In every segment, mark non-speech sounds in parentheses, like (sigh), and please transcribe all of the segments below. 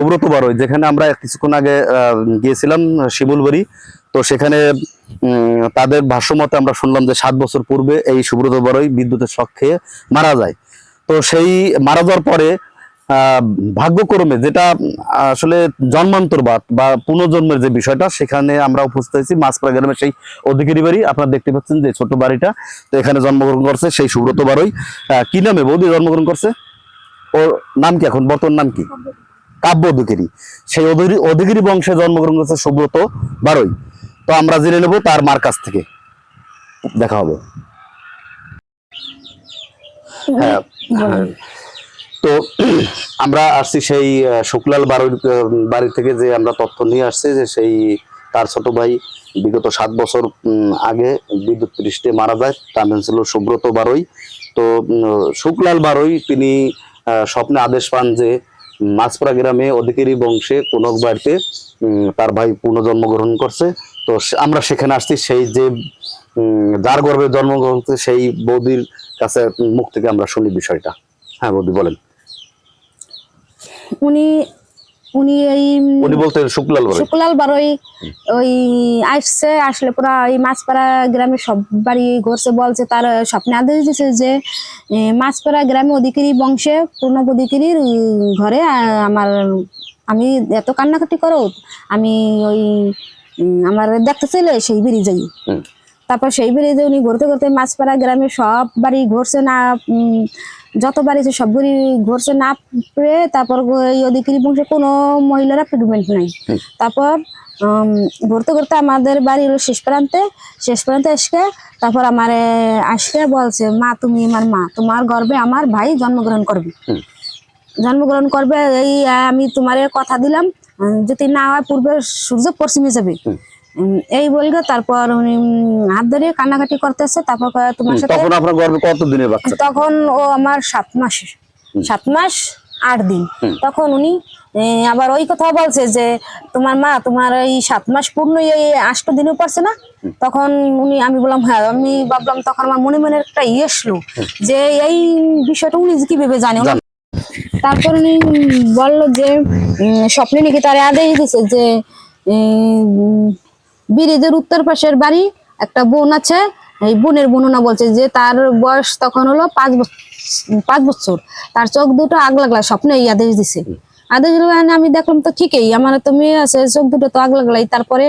সুব্রত বারোই যেখানে আমরা কিছুক্ষণ আগে গিয়েছিলাম শিমুলবাড়ি তো সেখানে তাদের ভাষ্যমতে আমরা শুনলাম যে সাত বছর পূর্বে এই সুব্রত বারোই বিদ্যুতের শখ খেয়ে মারা যায়। তো সেই মারা যাওয়ার পরে ভাগ্যক্রমে যেটা আসলে জন্মান্তরবাদ বা পুনর্জন্মের যে বিষয়টা সেখানে আমরা উপস্থিত হয়েছি মাছপাড়া গ্রামের সেই অধিকারী বাড়ি। আপনারা দেখতে পাচ্ছেন যে ছোট বাড়িটা তো এখানে জন্মগ্রহণ করছে সেই সুব্রত আহ, কি নামে বৌদি জন্মগ্রহণ করছে? ওর নাম কি এখন? বর্তমান নাম কি? কাব্য অধিকারী। সেই অধিকারী- অধিকারী বংশে জন্মগ্রহণ করেছে সুব্রত বারোই। তো আমরা জেনে নেব তার মার কাছ থেকে। দেখা হবে। হ্যাঁ হ্যাঁ। তো আমরা আসছি সেই শুক্লাল বাড়ির বাড়ি থেকে যে আমরা তথ্য নিয়ে আসছি যে সেই তার ছোট ভাই বিগত সাত বছর আগে বিদ্যুৎ পৃষ্ঠে মারা যায়। তার নাম ছিল সুব্রত বারোই। তো শুক্লাল বারোই তিনি স্বপ্নে আদেশ পান যে মাছপাড়া গ্রামে অধিকারী বংশে কোন বাড়িতে তার ভাই পুনর্জন্মগ্রহণ করছে। তো আমরা সেখানে আসছি, সেই যে যার গর্ভে জন্মগ্রহণ করছে, সেই বৌদির কাছে মুখ থেকে আমরা শুনি বিষয়টা। হ্যাঁ বৌদি বলেন। উনি উনি এই উনি বলতে শুক্লাল বারোই। শুক্লাল বারোই ওই আসছে আসলে পুরা ওই মাছপাড়া গ্রামে সব বাড়ি ঘুরছে বলছে তার স্বপ্নে আদেশ দিছে যে মাছপাড়া গ্রামে অধিকারী বংশে প্রণব অধিকারীর ঘরে আমার আমি এত কান্নাকাটি করো আমি ওই আমার দেখতে চাইলে সেই বেরিয়ে যাই। তারপর সেই বেরিয়ে যে উনি ঘুরতে ঘুরতে মাছপাড়া গ্রামে সব বাড়ি ঘুরছে না উম, যত বাড়ি আছে সব বাড়ি ঘুরছে না পেয়ে তারপর অধিকারী বংশে কোনো মহিলারা প্রেগনেন্ট নাই। তারপর ঘুরতে ঘুরতে আমাদের বাড়ি হলো শেষ প্রান্তে শেষ প্রান্তে এসকে তারপর আমার আসকে বলছে মা তুমি আমার মা তোমার গর্বে আমার ভাই জন্মগ্রহণ করবে। জন্মগ্রহণ করবে এই আমি তোমারে কথা দিলাম যদি না হয় পূর্বে সূর্য পশ্চিমে যাবে। এই বলবে তারপর উনি হাত ধরে কান্নাকাটি করতেছে তারপর তোমার সাথে তখন আপনার গর্ভে কত দিনের বাচ্চা? তখন ও আমার সাত মাস সাত মাস আট দিন। তখন উনি আবার ওই কথা বলছে যে তোমার মা তোমার এই সাত মাস পূর্ণ এই আষ্ট দিনও পারছে না? তখন উনি আমি বললাম হ্যাঁ আমি ভাবলাম তখন আমার মনে মনে একটা ইয়ে এসলো যে এই বিষয়টা উনি কি ভেবে জানে। তারপর উনি বলল যে স্বপ্নে নাকি তার আদেশ দিছে যে ব্রিজের উত্তর পাশের বাড়ি একটা বোন আছে। এই বোনের বর্ণনা বলছে যে তার বয়স তখন হলো পাঁচ পাঁচ বছর। তার চোখ দুটো আগ লাগলা স্বপ্নে এই আদেশ দিছে। আদেশ মানে আমি দেখলাম তো ঠিকই, আমার তো মেয়ে আছে, চোখ দুটো তো আগ লাগলাই। তারপরে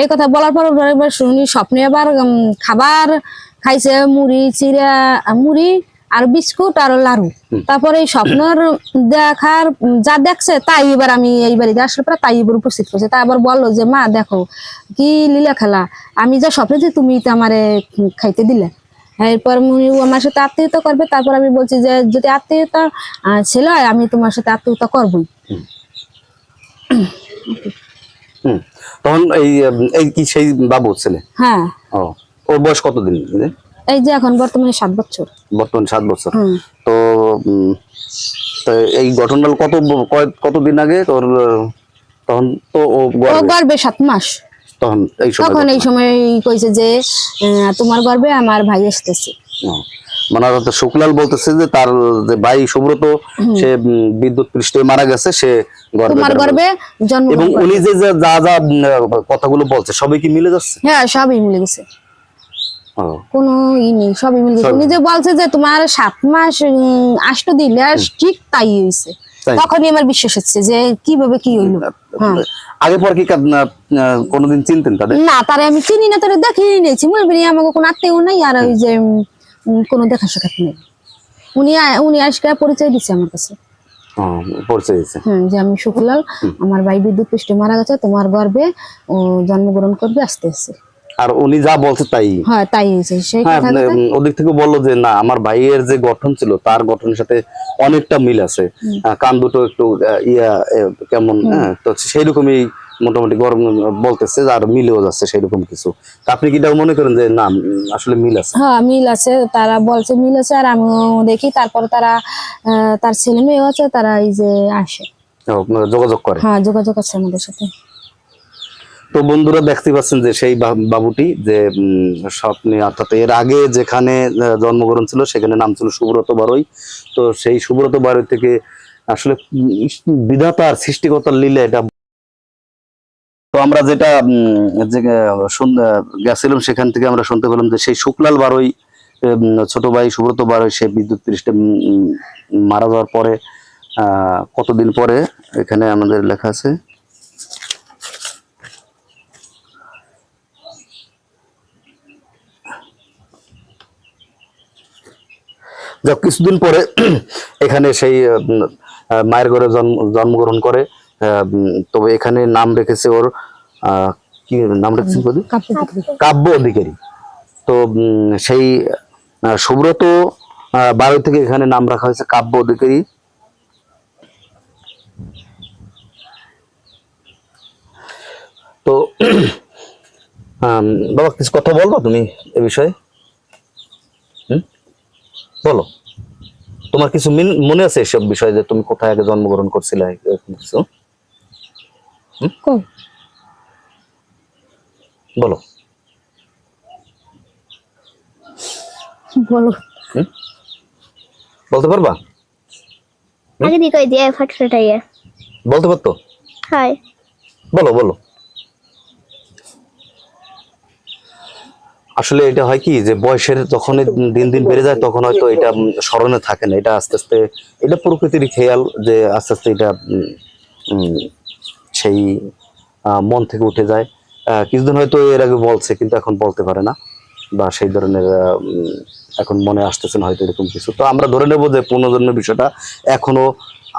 এই কথা বলার পর শুনি, স্বপ্নে আবার খাবার খাইছে, মুড়ি চিরা মুড়ি আর বিস্কুট আর লাড়ু। তারপরে এই স্বপ্নর দেখার যা দেখছে তাই এবার আমি এই বাড়িতে আসলে পরে তাই এবার উপস্থিত করছে তাই আবার বলল যে মা দেখো কি লীলা খেলা। আমি যা স্বপ্নে যে তুমি তো আমারে খাইতে দিলে। এরপর আমার সাথে আত্মীয়তা করবে। তারপর আমি বলছি যে যদি আত্মীয়তা ছিল আমি তোমার সাথে আত্মীয়তা করবোই। হুম। তখন এই এই কি সেই বাবু ছেলে? হ্যাঁ। ও। ওর বয়স কতদিন? এই যে এখন বর্তমানে সাত বছর। বর্তমান সাত বছর। তো এই ঘটনাটা কত কতদিন আগে? তোর তখন তো ও গর্বে। সাত মাস। তখন এই সময় তখন এই সময় কইছে যে তোমার গর্বে আমার ভাই আসতেছে। মানে শুক্লাল বলতেছে যে তার যে ভাই সুব্রত সে বিদ্যুৎ পৃষ্ঠে মারা গেছে সে তোমার গর্বে জন্ম এবং উনি যে যে যা কথাগুলো বলছে সবই কি মিলে যাচ্ছে? হ্যাঁ সবই মিলে গেছে। কোনো ই নেই সবই মিলে উনি যে বলছে যে তোমার সাত মাস আষ্ট দিন আর ঠিক তাই হয়েছে তখনই আমার বিশ্বাস হচ্ছে যে কীভাবে কি হইল। হ্যাঁ। আগে পর কি কোনোদিন চিনতেন তাদের? না তারে আমি চিনি না তারে দেখি নিয়েছি মনে করি আমাকে কোনো আত্মীয় নাই আর ওই যে কোনো দেখা সাক্ষাৎ নেই। উনি উনি আজকে পরিচয় দিচ্ছে আমার কাছে। পরিচয় হয়েছে হ্যাঁ যে আমি শুক্লাল আমার ভাই বিদ্যুৎ পৃষ্ঠে মারা গেছে তোমার গর্বে জন্মগ্রহণ করবে আস্তে আস্তে। আর উনি যা বলছে তাই। হ্যাঁ তাই হয়েছে। সেই হ্যাঁ ওদিক থেকে বলল যে না আমার ভাইয়ের যে গঠন ছিল তার গঠনের সাথে অনেকটা মিল আছে। কান দুটো একটু ইয়া কেমন হ্যাঁ তো সেই রকমই মোটামুটি গরম বলতেছে আর মিলেও যাচ্ছে সেই রকম কিছু। তা আপনি কি মনে করেন যে না আসলে মিল আছে? হ্যাঁ মিল আছে। তারা বলছে মিল আছে আর আমিও দেখি তারপর তারা তার ছেলে মেয়েও আছে তারা এই যে আসে। যোগাযোগ করে? হ্যাঁ যোগাযোগ আছে আমাদের সাথে। তো বন্ধুরা দেখতে পাচ্ছেন যে সেই বাবুটি যে স্বপ্নে অর্থাৎ এর আগে যেখানে জন্মগ্রহণ ছিল সেখানে নাম ছিল সুব্রত বারই। তো সেই সুব্রত বারই থেকে আসলে বিধাতার সৃষ্টিকতার লীলা এটা। তো আমরা যেটা যে গেছিলাম সেখান থেকে আমরা শুনতে পেলাম যে সেই শুক্লাল বারোই ছোট ভাই সুব্রত বারোই, সে বিদ্যুৎ পৃষ্ঠে মারা যাওয়ার পরে কতদিন পরে এখানে আমাদের লেখা আছে? যাক কিছুদিন পরে (clears throat) এখানে সেই মায়ের ঘরে জন্ম জন্মগ্রহণ করে তবে এখানে নাম রেখেছে ওর কি নাম রেখেছে? কাব্য অধিকারী তো সেই সুব্রত বারো থেকে এখানে নাম রাখা হয়েছে কাব্য অধিকারী তো (clears throat) বাবা কিছু কথা বলব তুমি এ বিষয়ে হুম? বলো। তোমার কিছু মিন- আছে এসব বিষয়ে যে তুমি কোথায় আগে জন্মগ্রহণ করছিলে কিছু? বলো। বলো। বলতে পারবা? আগে দিয়ে কই দিয়ে ফটফটাইয়া বলতে পারতো? হয়। বলো বলো। আসলে এটা হয় কি যে বয়সের যখন দিন দিন বেড়ে যায় তখন হয়তো এটা স্মরণে থাকে না। এটা আস্তে আস্তে এটা প্রকৃতির খেয়াল যে আস্তে আস্তে এটা সেই মন থেকে উঠে যায়। কিছুদিন হয়তো এর আগে বলছে কিন্তু এখন বলতে পারে না বা সেই ধরনের এখন মনে আসতেছে না হয়তো এরকম কিছু। তো আমরা ধরে নেব যে পুনর্জন্মের বিষয়টা এখনও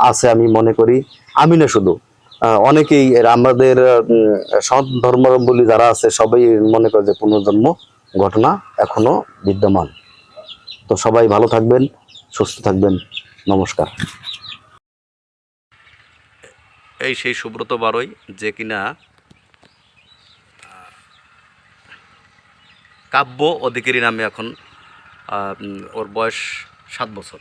আছে আমি মনে করি। আমি না শুধু অনেকেই আমাদের সনাতন ধর্মাবলম্বী যারা আছে সবাই মনে করে যে পুনর্জন্ম। ঘটনা এখনও বিদ্যমান। তো সবাই ভালো থাকবেন, সুস্থ থাকবেন। নমস্কার। এই সেই সুব্রত বারই, যে কিনা কাব্য অধিকারী নামে এখন ওর বয়স সাত বছর।